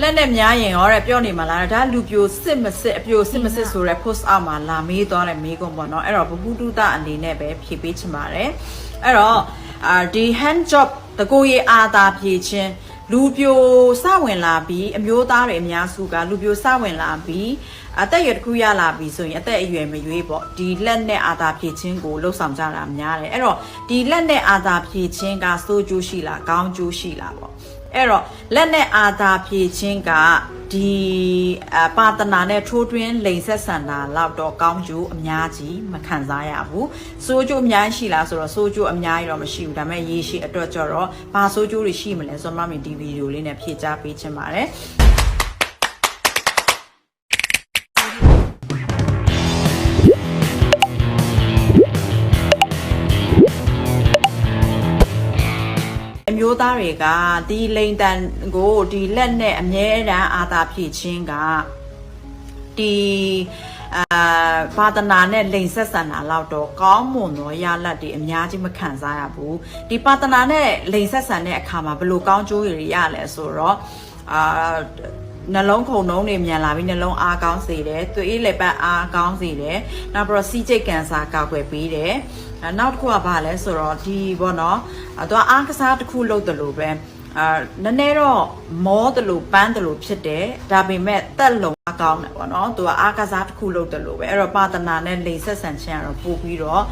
လက်နဲ့များရင်ရောတဲ့ပြောနေမှာလားဒါလူပြိုစစ်မစစ်အပြိုစစ်မစစ်ဆိုရဲ post အောက်မှာလာမေးသွားတဲ့မေးခွန်းပေါ့နော်အဲ့တော့ဘဟုတုတအနေနဲ့ပဲဖြေပေးချင်ပါတယ်အဲ့တော့အာဒီ hand job တကိုယ်ရေးအာသာဖြည့်ခြင်းလူပြိုစဝင်လာပြီးအမျိုးသားတွေအများစုကလူပြိုစဝင်လာပြီးအသက်အရွယ်တစ်ခုရလာပြီဆိုရင်အသက်အရွယ်မရွေးပေါ့ဒီလက်နဲ့အာသာဖြည့်ခြင်းကိုလှုပ်ဆောင်ကြတာများတယ်အဲ့တော့ဒီလက်နဲ့အာသာဖြည့်ခြင်းကစိုးကျိုးရှိလားကောင်းကျိုးရှိလားပေါ့ အဲ့တော့လက်နဲ့အာသာဖြည့်ခြင်းကဒီအပါတနာနဲ့ထိုးတွင်းလိန်ဆက်ဆန်တာလောက်တော့ကောင်းကျိုးအများကြီးမခံစားရဘူးစိုးကျိုးအများကြီးရှိလားဆိုတော့စိုးကျိုးအများကြီးတော့မရှိဘူးဒါပေမဲ့ရေရှည်အတွက်ကြတော့ဘာစိုးကျိုးတွေရှိမလဲဆိုတော့မမီဒီဗီဒီယိုလေးနဲ့ဖြည့်ချပေးချင်ပါတယ် မျိုးသားတွေကဒီလိန်တန်ကိုဒီလက်နဲ့အမြဲတမ်းအာသာဖြည့်ခြင်းကဒီအာဘာဒနာနဲ့လိန်ဆက်ဆန်တာလောက်တော့ကောင်းမွန်သောရလဒ်တွေအများကြီးမခံစားရဘူးဒီပါဒနာနဲ့လိန်ဆက်ဆန်တဲ့အခါမှာဘယ်လိုကောင်းကျိုးတွေရလဲဆိုတော့အာ နှလုံးခုန်နှုံးတွေမြန်လာပြီးနှလုံးအားကောင်းစေတယ်သွေးအေးလက်ပတ်အားကောင်းစေတယ်နောက်ပြီးတော့စီးကျိတ်ကန်ဆာကာကွယ်ပေးတယ်အဲနောက်တစ်ခုကဘာလဲဆိုတော့ဒီဘောနော်အဲသူကအားကစားတစ်ခုလုပ်တယ်လို့ပဲ အာနည်းနည်းတော့မောတယ်လို့ပန်းတယ်လို့ဖြစ်တယ်ဒါပေမဲ့တက်လုံးအကောင်းတယ်ပေါ့နော်သူကအားကစားတစ်ခုလုပ်တယ်လို့ပဲအဲ့တော့ပါတနာနဲ့လိန်ဆက်ဆန်ခြင်းကတော့ပို့ပြီးတော့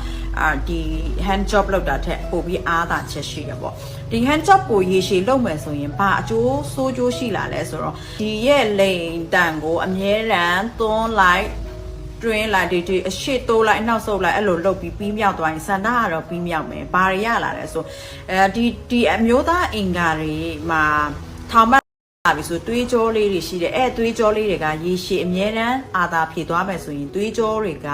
အာဒီ hand job လုပ်တာထက်ပို့ပြီးအားသာချက်ရှိတယ်ပေါ့ဒီ hand job ကိုရေရှည်လုပ်မယ်ဆိုရင်ဘာအကျိုးဆိုးကျိုးရှိလာလဲဆိုတော့ဒီရဲ့လိန်တန်ကိုအမြဲတမ်းသွန်းလိုက် တွင်းလိုက်ဒီဒီအရှိတိုးလိုက်အနောက်ဆုပ်လိုက်အဲ့လိုလုပ်ပြီးပြီးမြောက်သွားရင်စန္ဒကတော့ပြီးမြောက်မယ်ဘာတွေရလာလဲဆိုအဲဒီဒီအမျိုးသားအင်္ဂါတွေမှာထောင်မ လာပြီဆိုတွေးကြောလေးတွေရှိတယ်အဲ့တွေးကြောလေးတွေကရေရှည်အမြဲတမ်းအာသာဖြည့်သွားမယ်ဆိုရင်တွေးကြောတွေက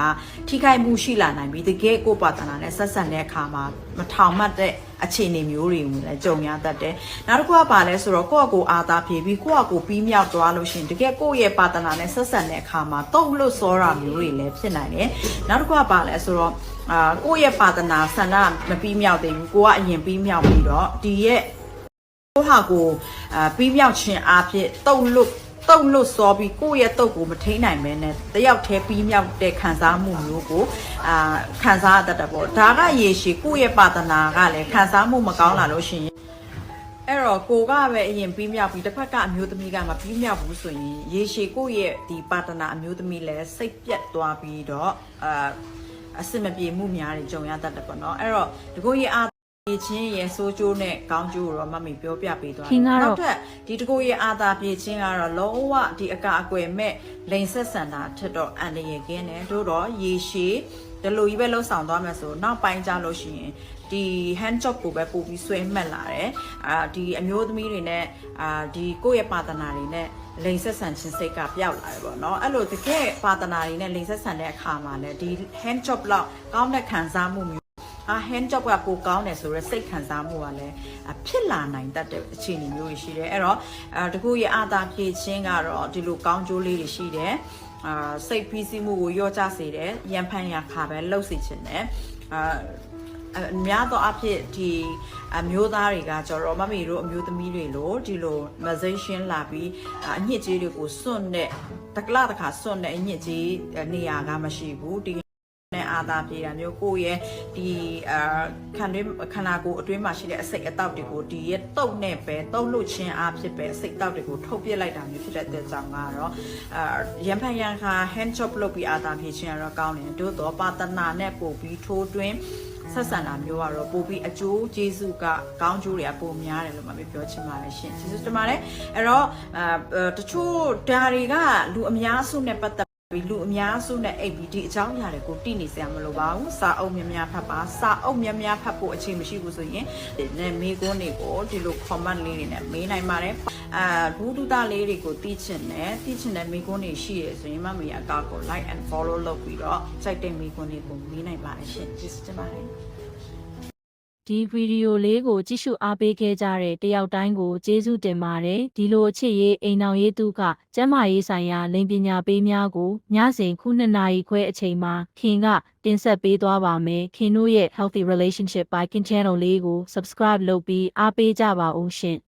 ထိခိုက်မှုရှိလာနိုင်ပြီးတကယ်ကိုယ့်ပါတနာနဲ့ဆက်ဆက်တဲ့အခါမှာမထောင်မှတ်တဲ့အခြေအနေမျိုးတွေကိုလည်းကြုံရတတ်တယ်နောက်တစ်ခုကပါလဲဆိုတော့ကိုယ့်အကိုအာသာဖြည့်ပြီးကိုယ့်အကိုပြီးမြောက်သွားလို့ရှိရင်တကယ်ကိုယ့်ရဲ့ပါတနာနဲ့ဆက်ဆက်တဲ့အခါမှာတုံ့လို့စောတာမျိုးတွေလည်းဖြစ်နိုင်တယ်နောက်တစ်ခုကပါလဲဆိုတော့အာကိုယ့်ရဲ့ပါတနာဆန္ဒမပြီးမြောက်သေးဘူးကိုကအရင်ပြီးမြောက်ပြီးတော့ဒီရဲ့ ကိုဟာကိုအာပြီးမြောက်ခြင်းအဖြစ်တုတ်လွတ်တုတ်လွတ်စောပြီးကိုယ့်ရဲ့တုတ်ကိုမထိန်နိုင်မဲနဲ့တယောက်တည်းပြီးမြောက်တဲ့ခံစားမှုမျိုးကိုအာခံစားရတတ်တယ်ပေါ့ဒါကရေရှည်ကိုယ့်ရဲ့ပါတနာကလည်းခံစားမှုမကောင်းလာလို့ရှိရင်အဲ့တော့ကိုကပဲအရင်ပြီးမြောက်ပြီးတစ်ဖက်ကအမျိုးသမီးကမပြီးမြောက်ဘူးဆိုရင်ရေရှည်ကိုယ့်ရဲ့ဒီပါတနာအမျိုးသမီးလည်းစိတ်ပြတ်သွားပြီးတော့အာအစင်မပြေမှုများတွေကြုံရတတ်တယ်ပေါ့နော်အဲ့တော့ဒီကိုကြီးအား ပြေချင်းရဲ့ဆိုးကျိုးနဲ့ကောင်းကျိုးကိုတော့မမေပြောပြပေးသွားခင်ကတော့နောက်ထပ်ဒီတကူရဲ့အာသာပြေချင်းကတော့လုံးဝဒီအကာအကွယ်မဲ့လိန်ဆက်ဆန်တာထက်တော့အန်ရည်ကင်းတယ်တို့တော့ရေရှည်ဒီလိုကြီးပဲလှုပ်ဆောင်သွားမယ်ဆိုနောက်ပိုင်းကြလို့ရှိရင်ဒီ hand job ကိုပဲပို့ပြီးဆွဲမှတ်လာတယ်အာဒီအမျိုးသမီးတွေနဲ့အာဒီကိုယ့်ရဲ့ပါတနာတွေနဲ့လိန်ဆက်ဆန်ခြင်းစိတ်ကပျောက်လာတယ်ပေါ့နော်အဲ့လိုတကယ်ပါတနာတွေနဲ့လိန်ဆက်ဆန်တဲ့အခါမှာလည်းဒီ hand job လောက်ကောင်းတဲ့ခံစားမှုမျိုး အာ hand job ကပိုကောင်းတယ်ဆိုတော့စိတ်ခံစားမှုကလည်းအဖြစ်လာနိုင်တတ်တဲ့အခြေအနေမျိုးတွေရှိတယ်အဲ့တော့အဲတကူရဲ့အာသာဖြည့်ခြင်းကတော့ဒီလိုကောင်းကျိုးလေးတွေရှိတယ်အာစိတ်ဖိစီးမှုကိုရော့ချစေတယ်ရန်ဖန်ရခါပဲလှုပ်စေခြင်းတယ်အာအများသောအဖြစ်ဒီအမျိုးသားတွေကကျတော့မမေတို့အမျိုးသမီးတွေလို့ဒီလို message လာပြီးအာအညစ်အကြေးတွေကိုစွန့်တဲ့တကလတခါစွန့်တဲ့အညစ်အကြေးနေရာကမရှိဘူးဒီ နဲ့အာသာပြေတာမျိုးကိုယ့်ရဲ့ဒီအာခန္ဓာခန္ဓာကိုယ်အတွင်းမှာရှိတဲ့အစိတ်အတောက်တွေကိုဒီရဲ့တုတ်နဲ့ပဲတုတ်လို့ခြင်းအားဖြစ်ပဲအစိတ်အတောက်တွေကိုထုတ်ပြစ်လိုက်တာမျိုးဖြစ်တဲ့အတွက်ကြောင့်ကတော့အာရန်ဖန်ရန်ခါ hand job လုပ်ပြီးအာသာပြေခြင်းကတော့ကောင်းတယ်တို့တော့ပါတနာနဲ့ပို့ပြီးထိုးတွင်းဆက်ဆံတာမျိုးကတော့ပို့ပြီးအကျိုးကျေးဇူးကကောင်းကျိုးတွေကပိုများတယ်လို့မှပြောချင်ပါတယ်ရှင်ကျေးဇူးတင်ပါတယ်အဲ့တော့အာတချို့ဓာတွေကလူအများစုနဲ့ပတ်သက် ပြီးလူအများစုနဲ့အိပ်ပြီးဒီအကြောင်းအရာတွေကိုတိနေစရာမလိုပါဘူးစာအုပ်များများဖတ်ပါစာအုပ်များများဖတ်ဖို့အချိန်မရှိဘူးဆိုရင်ဒီနဲ့မေးခွန်းတွေကိုဒီလို comment လေးတွေနဲ့မေးနိုင်ပါတယ်အာဘူးတူတာလေးတွေကိုသိချင်တယ်သိချင်တဲ့မေးခွန်းတွေရှိရဆိုရင်မမေအကောက်ကို like and follow လုပ်ပြီးတော့စိုက်တဲ့မေးခွန်းတွေကိုမေးနိုင်ပါတယ်ရှင်ကျေးဇူးတင်ပါတယ် ဒီဗီဒီယိုလေးကိုကြည့်ရှုအားပေးခဲ့ကြတဲ့တယောက်တိုင်းကိုကျေးဇူးတင်ပါတယ်ဒီလိုအချစ်ရေးအိမ်အောင်ရေးသူကကျမ်းမာရေးဆိုင်ရာလိင်ပညာပေးများကိုညစဉ်ခုနှစ်နာရီခွဲအချိန်မှာခင်ကတင်ဆက်ပေးသွားပါမယ်ခင်တို့ရဲ့ Healthy Relationship by Kin Channel လေးကို subscribe လုပ်ပြီးအားပေးကြပါဦးရှင်